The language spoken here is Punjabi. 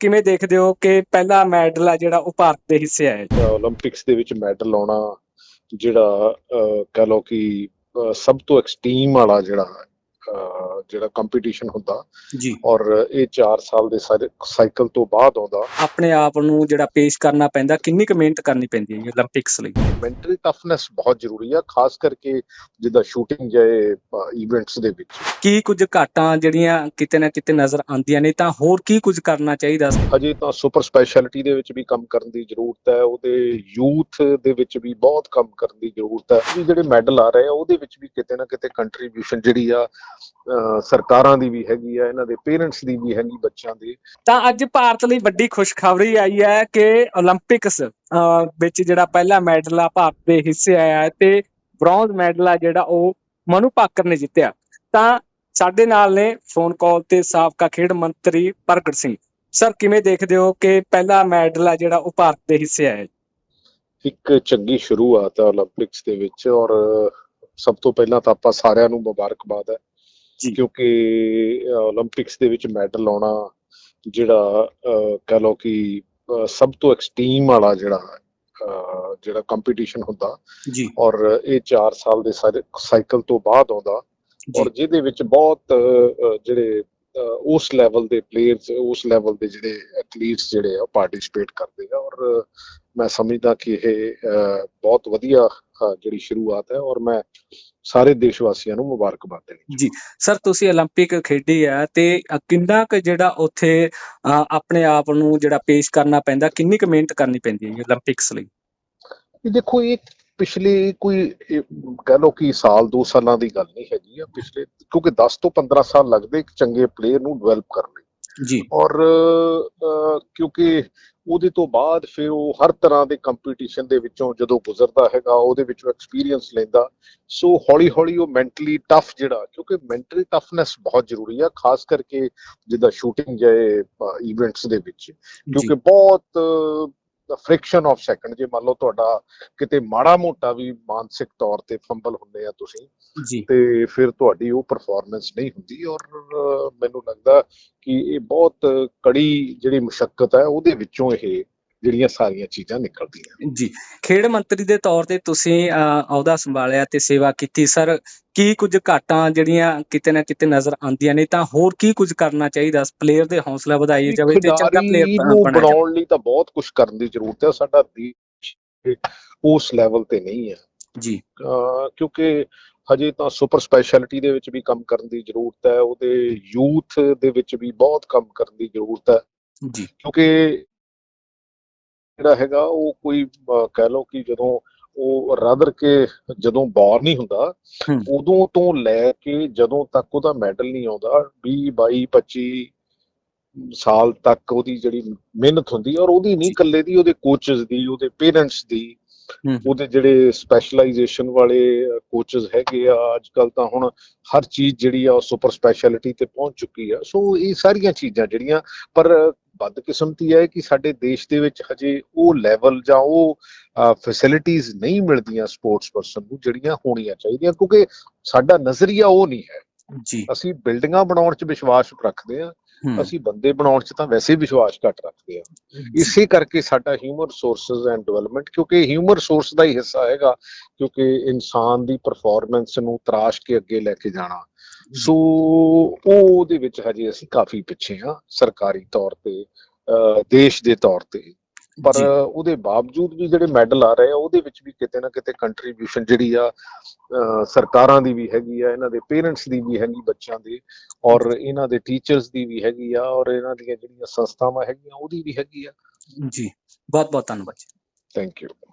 ਕਿਵੇਂ ਦੇਖਦੇ ਹੋ ਕਿ ਪਹਿਲਾ ਮੈਡਲ ਆ ਜਿਹੜਾ ਉਹ ਭਾਰਤ ਦੇ ਹਿੱਸੇ ਆਇਆ 올림픽ਸ ਦੇ ਵਿੱਚ ਮੈਡਲ ਆਉਣਾ ਜਿਹੜਾ ਕਹ ਲਓ ਕਿ ਸਭ ਤੋਂ ਐਕਸਟ੍ਰੀਮ ਵਾਲਾ ਜਿਹੜਾ ਜਿਹੜਾ ਕੰਪੀਟੀਸ਼ਨ ਹੁੰਦਾ ਜੀ। ਔਰ ਇਹ 4 ਸਾਲ ਦੇ ਸਾਈਕਲ ਤੋਂ ਬਾਅਦ ਆਉਂਦਾ। ਆਪਣੇ ਆਪ ਨੂੰ ਜਿਹੜਾ ਪੇਸ਼ ਕਰਨਾ ਪੈਂਦਾ ਕਿੰਨੀ ਕੁ ਮਿਹਨਤ ਕਰਨੀ ਪੈਂਦੀ ਹੈ 올림픽ਸ ਲਈ? ਮੈਂਟਲ ਟਫਨੈਸ ਬਹੁਤ ਜ਼ਰੂਰੀ ਆ ਖਾਸ ਕਰਕੇ ਜਿੱਦਾਂ ਸ਼ੂਟਿੰਗ ਜਾਏ ਇਵੈਂਟਸ ਦੇ ਵਿੱਚ। ਕੀ ਕੁਝ ਘਾਟਾਂ ਜਿਹੜੀਆਂ ਕਿਤੇ ਨਾ ਕਿਤੇ ਨਜ਼ਰ ਆਉਂਦੀਆਂ ਨੇ ਤਾਂ ਹੋਰ ਕੀ ਕੁਝ ਕਰਨਾ ਚਾਹੀਦਾ? ਅਜੇ ਤਾਂ ਸੁਪਰ ਸਪੈਸ਼ਲਿਟੀ ਦੇ ਵਿੱਚ ਵੀ ਕੰਮ ਕਰਨ ਦੀ ਜ਼ਰੂਰਤ ਹੈ ਉਹਦੇ ਯੂਥ ਦੇ ਵਿੱਚ ਵੀ ਬਹੁਤ ਕੰਮ ਕਰਨ ਦੀ ਜ਼ਰੂਰਤ ਹੈ। ਜਿਹੜੇ ਮੈਡਲ ਆ ਰਹੇ ਆ ਉਹਦੇ ਵਿੱਚ ਵੀ ਕਿਤੇ ਨਾ ਕਿਤੇ ਕੰਟਰੀਬਿਊਸ਼ਨ ਜਿਹੜੀ ਆ ਸਰਕਾਰਾਂ ਦੀ ਵੀ ਹੈਗੀ ਆ ਇਹਨਾਂ ਦੇ ਪੇਰੈਂਟਸ ਦੀ ਵੀ ਹੈਗੀ ਬੱਚਿਆਂ ਦੀ। ਤਾਂ ਅੱਜ ਭਾਰਤ ਲਈ ਵੱਡੀ ਖੁਸ਼ਖਬਰੀ ਆਈ ਹੈ ਕਿ 올림픽ਸ ਵਿੱਚ ਜਿਹੜਾ ਪਹਿਲਾ ਮੈਡਲ ਆ ਭਾਰਤ ਦੇ ਹਿੱਸੇ ਆਇਆ ਤੇ ਬ੍ਰੌਂਜ਼ ਮੈਡਲ ਆ ਜਿਹੜਾ ਉਹ ਮਨੂ ਪਾਕਰ ਨੇ ਜਿੱਤਿਆ। ਤਾਂ ਸਾਡੇ ਨਾਲ ਨੇ ਫੋਨ ਕਾਲ ਤੇ ਸਾਬਕਾ ਖੇਡ ਮੰਤਰੀ ਪ੍ਰਗਟ ਸਿੰਘ। ਸਰ ਕਿਵੇਂ ਦੇਖਦੇ ਹੋ ਕਿ ਪਹਿਲਾ ਮੈਡਲ ਆ ਜਿਹੜਾ ਉਹ ਭਾਰਤ ਦੇ ਹਿੱਸੇ ਆਇਆ ਇੱਕ ਚੰਗੀ ਸ਼ੁਰੂਆਤ ਹੈ 올림픽ਸ ਦੇ ਵਿੱਚ ਔਰ ਸਭ ਤੋਂ ਪਹਿਲਾਂ ਤਾਂ ਆਪਾਂ ਸਾਰਿਆਂ ਨੂੰ ਮੁਬਾਰਕਬਾਦ ਹੈ। ਕਿਉਂਕਿ 올림픽ਸ ਦੇ ਵਿੱਚ ਮੈਡਲ ਲਾਉਣਾ ਜਿਹੜਾ ਕਹ ਲਓ ਕਿ ਸਭ ਤੋਂ ਐਕਸਟ੍ਰੀਮ ਵਾਲਾ ਜਿਹੜਾ ਜਿਹੜਾ ਕੰਪੀਟੀਸ਼ਨ ਹੁੰਦਾ ਜੀ। ਔਰ ਇਹ 4 ਸਾਲ ਦੇ ਸਾਈਕਲ ਤੋਂ ਬਾਅਦ ਆਉਂਦਾ ਔਰ ਜਿਹਦੇ ਵਿੱਚ ਬਹੁਤ ਜਿਹੜੇ ਉਸ ਲੈਵਲ ਦੇ ਪਲੇਅਰਸ ਉਸ ਲੈਵਲ ਦੇ ਜਿਹੜੇ ਐਥਲੀਟਸ ਜਿਹੜੇ ਆ ਪਾਰਟਿਸਿਪੇਟ ਕਰਦੇ ਆ ਔਰ ਮੈਂ ਸਮਝਦਾ ਕਿ ਇਹ ਬਹੁਤ ਵਧੀਆ ਜਿਹੜੀ ਸ਼ੁਰੂਆਤ ਹੈ ਔਰ ਮੈਂ ਸਾਰੇ ਦੇਸ਼ ਵਾਸੀਆਂ ਨੂੰ ਮੁਬਾਰਕਬਾਦ ਦੇਣੀ ਜੀ। ਸਰ ਤੁਸੀਂ 올림픽 ਖੇਡੀ ਆ ਤੇ ਕਿੰਨਾ ਕੁ ਜਿਹੜਾ ਉੱਥੇ ਆਪਣੇ ਆਪ ਨੂੰ ਜਿਹੜਾ ਪੇਸ਼ ਕਰਨਾ ਪੈਂਦਾ ਕਿੰਨੀ ਕੁ ਮਿਹਨਤ ਕਰਨੀ ਪੈਂਦੀ ਹੈ 올림픽ਸ ਲਈ? ਇਹ ਦੇਖੋ ਇਹ ਪਿਛਲੇ ਕੋਈ ਕਹ ਲੋ ਕਿ ਸਾਲ ਦੋ ਸਾਲਾਂ ਦੀ ਗੱਲ ਨਹੀਂ ਹੈਗੀ ਆ। ਪਿਛਲੇ ਕਿਉਂਕਿ 10 ਤੋਂ 15 ਸਾਲ ਲੱਗਦੇ ਇੱਕ ਚੰਗੇ ਪਲੇਅਰ ਨੂੰ ਡਿਵੈਲਪ ਕਰਨ ਲਈ। ਜੀ। ਔਰ ਕਿਉਂਕਿ ਉਹਦੇ ਤੋਂ ਬਾਅਦ ਫਿਰ ਉਹ ਹਰ ਤਰ੍ਹਾਂ ਦੇ ਕੰਪੀਟੀਸ਼ਨ ਦੇ ਵਿੱਚੋਂ ਜਦੋਂ ਗੁਜ਼ਰਦਾ ਹੈਗਾ ਉਹਦੇ ਵਿੱਚੋਂ ਐਕਸਪੀਰੀਅੰਸ ਲੈਂਦਾ। ਸੋ ਹੌਲੀ ਹੌਲੀ ਉਹ ਮੈਂਟਲੀ ਟਫ ਜਿਹੜਾ ਕਿਉਂਕਿ ਮੈਂਟਲੀ ਟਫਨੈਸ ਬਹੁਤ ਜ਼ਰੂਰੀ ਆ ਖਾਸ ਕਰਕੇ ਜਿੱਦਾਂ ਸ਼ੂਟਿੰਗ ਜਾਏ ਇਵੈਂਟਸ ਦੇ ਵਿੱਚ। ਕਿਉਂਕਿ ਬਹੁਤ ਫ੍ਰਿਕਸ਼ਨ ਆਫ ਸੈਕੰਡ ਜੇ ਮੰਨ ਲਓ ਤੁਹਾਡਾ ਕਿਤੇ ਮਾੜਾ ਮੋਟਾ ਵੀ ਮਾਨਸਿਕ ਤੌਰ ਤੇ ਫੰਬਲ ਹੁੰਦੇ ਆ ਤੁਸੀਂ ਜੀ। ਤੇ ਫਿਰ ਤੁਹਾਡੀ ਉਹ ਪਰਫਾਰਮੈਂਸ ਨਹੀਂ ਹੁੰਦੀ ਔਰ ਮੈਨੂੰ ਲੱਗਦਾ ਕਿ ਇਹ ਬਹੁਤ ਕੜੀ ਜਿਹੜੀ ਮੁਸ਼ਕਲ ਹੈ ਉਹਦੇ ਵਿੱਚੋਂ ਇਹ ਜਿਹੜੀਆਂ ਸਾਰੀਆਂ ਚੀਜ਼ਾਂ ਨਿਕਲਦੀਆਂ। ਜੀ ਖੇਡ ਮੰਤਰੀ ਦੇ ਤੌਰ ਤੇ ਤੁਸੀਂ ਅਹੁਦਾ ਸੰਭਾਲਿਆ ਤੇ ਸੇਵਾ ਕੀਤੀ। ਸਰ ਕੀ ਕੁਝ ਘਾਟਾਂ ਜਿਹੜੀਆਂ ਕਿਤੇ ਨਾ ਕਿਤੇ ਨਜ਼ਰ ਆਉਂਦੀਆਂ ਨੇ? ਤਾਂ ਹੋਰ ਕੀ ਕੁਝ ਕਰਨਾ ਚਾਹੀਦਾ? ਪਲੇਅਰ ਦੇ ਹੌਸਲਾ ਵਧਾਈ ਜਾਵੇ ਤੇ ਚੰਗਾ ਪਲੇਅਰ ਬਣਾਉਣ ਲਈ ਤਾਂ ਬਹੁਤ ਕੁਝ ਕਰਨ ਦੀ ਜ਼ਰੂਰਤ ਹੈ। ਸਾਡਾ ਦੇਸ਼ ਉਸ ਲੈਵਲ ਤੇ ਨਹੀਂ ਹੈ। ਜੀ। ਕਿਉਂਕਿ ਹਜੇ ਤਾਂ ਸੁਪਰ ਸਪੈਸ਼ਲਿਟੀ ਦੇ ਵਿੱਚ ਵੀ ਕੰਮ ਕਰਨ ਦੀ ਜ਼ਰੂਰਤ ਹੈ। ਉਹਦੇ ਯੂਥ ਦੇ ਵਿੱਚ ਵੀ ਬਹੁਤ ਕੰਮ ਕਰਨ ਦੀ ਜ਼ਰੂਰਤ ਹੈ। ਜੀ। ਕਿਉਂਕਿ ਜਿਹੜਾ ਹੈਗਾ ਉਹ ਕੋਈ ਕਹਿ ਲਓ ਕਿ ਜਦੋਂ ਉਹ ਰਦਰ ਕੇ ਜਦੋਂ ਬੌਰ ਨਹੀਂ ਹੁੰਦਾ। ਉਦੋਂ ਤੋਂ ਲੈ ਕੇ ਜਦੋਂ ਤੱਕ ਉਹਦਾ ਮੈਡਲ ਨਹੀਂ ਆਉਂਦਾ 20 22 25 ਸਾਲ ਤੱਕ ਉਹਦੀ ਜਿਹੜੀ ਮਿਹਨਤ ਹੁੰਦੀ ਔਰ ਉਹਦੀ ਨਹੀਂ ਇਕੱਲੇ ਦੀ ਉਹਦੇ ਕੋਚਸ ਦੀ ਉਹਦੇ ਪੇਰੈਂਟਸ ਦੀ। ਉਹਦੇ ਜਿਹੜੇ ਸਪੈਸ਼ਲਾਈਜੇਸ਼ਨ ਵਾਲੇ ਕੋਚਸ ਹੈਗੇ ਆ ਅੱਜ ਕੱਲ ਤਾਂ ਹੁਣ ਹਰ ਚੀਜ਼ ਜਿਹੜੀ ਆ ਸੁਪਰ ਸਪੈਸ਼ਲਿਟੀ ਤੇ ਪਹੁੰਚ ਚੁੱਕੀ ਆ। ਸੋ ਇਹ ਸਾਰੀਆਂ ਚੀਜ਼ਾਂ ਜਿਹੜੀਆਂ ਪਰ ਬਦਕਿਸਮਤੀ ਹੈ ਕਿ ਸਾਡੇ ਦੇਸ਼ ਦੇ ਵਿੱਚ ਹਜੇ ਉਹ ਲੈਵਲ ਜਾਂ ਉਹ ਫੈਸਿਲਿਟੀਆਂ ਨਹੀਂ ਮਿਲਦੀਆਂ ਸਪੋਰਟਸ ਪਰਸਨ ਨੂੰ ਜਿਹੜੀਆਂ ਹੋਣੀਆਂ ਚਾਹੀਦੀਆਂ ਕਿਉਂਕਿ ਸਾਡਾ ਨਜ਼ਰੀਆ ਉਹ ਨਹੀਂ ਹੈ। ਜੀ। ਅਸੀਂ ਬਿਲਡਿੰਗਾਂ ਬਣਾਉਣ 'ਚ ਵਿਸ਼ਵਾਸ ਰੱਖਦੇ ਹਮ, ਅਸੀਂ ਬੰਦੇ ਬਣਾਉਣ 'ਚ ਤਾਂ ਵੈਸੇ ਵਿਸ਼ਵਾਸ ਘੱਟ ਰੱਖਦੇ ਹਾਂ ਇਸੇ ਕਰਕੇ ਸਾਡਾ ਹਿਊਮਨ ਰਿਸੋਰਸਸ ਐਂਡ ਡਿਵੈਲਪਮੈਂਟ ਕਿਉਂਕਿ ਹਿਊਮਨ ਰਿਸੋਰਸ ਦਾ ਹੀ ਹਿੱਸਾ ਹੈਗਾ ਕਿਉਂਕਿ ਇਨਸਾਨ ਦੀ ਪਰਫਾਰਮੈਂਸ ਨੂੰ ਤਰਾਸ਼ ਕੇ ਅੱਗੇ ਲੈ ਕੇ ਜਾਣਾ। ਸੋ ਉਹ ਉਹਦੇ ਵਿੱਚ ਹਜੇ ਅਸੀਂ ਕਾਫੀ ਪਿੱਛੇ ਹਾਂ ਸਰਕਾਰੀ ਤੌਰ ਤੇ ਦੇਸ਼ ਦੇ ਤੌਰ ਤੇ। ਪਰ। ਉਹਦੇ ਬਾਵਜੂਦ ਵੀ ਜਿਹੜੇ ਮੈਡਲ ਆ ਰਹੇ ਆ ਉਹਦੇ ਵਿੱਚ ਵੀ ਕਿਤੇ ਨਾ ਕਿਤੇ ਕੰਟਰੀਬਿਊਸ਼ਨ ਜਿਹੜੀ ਆ ਸਰਕਾਰਾਂ ਦੀ ਵੀ ਹੈਗੀ ਆ ਇਹਨਾਂ ਦੇ ਪੇਰੈਂਟਸ ਦੀ ਵੀ ਹੈਗੀ ਬੱਚਿਆਂ ਦੀ ਔਰ ਇਹਨਾਂ ਦੇ ਟੀਚਰਸ ਦੀ ਵੀ ਹੈਗੀ ਆ ਔਰ ਇਹਨਾਂ ਦੀਆਂ ਜਿਹੜੀਆਂ ਸੰਸਥਾਵਾਂ ਹੈਗੀਆਂ ਉਹਦੀ ਵੀ ਹੈਗੀ ਆ ਜੀ ਬਹੁਤ ਬਹੁਤ ਧੰਨਵਾਦ। Thank you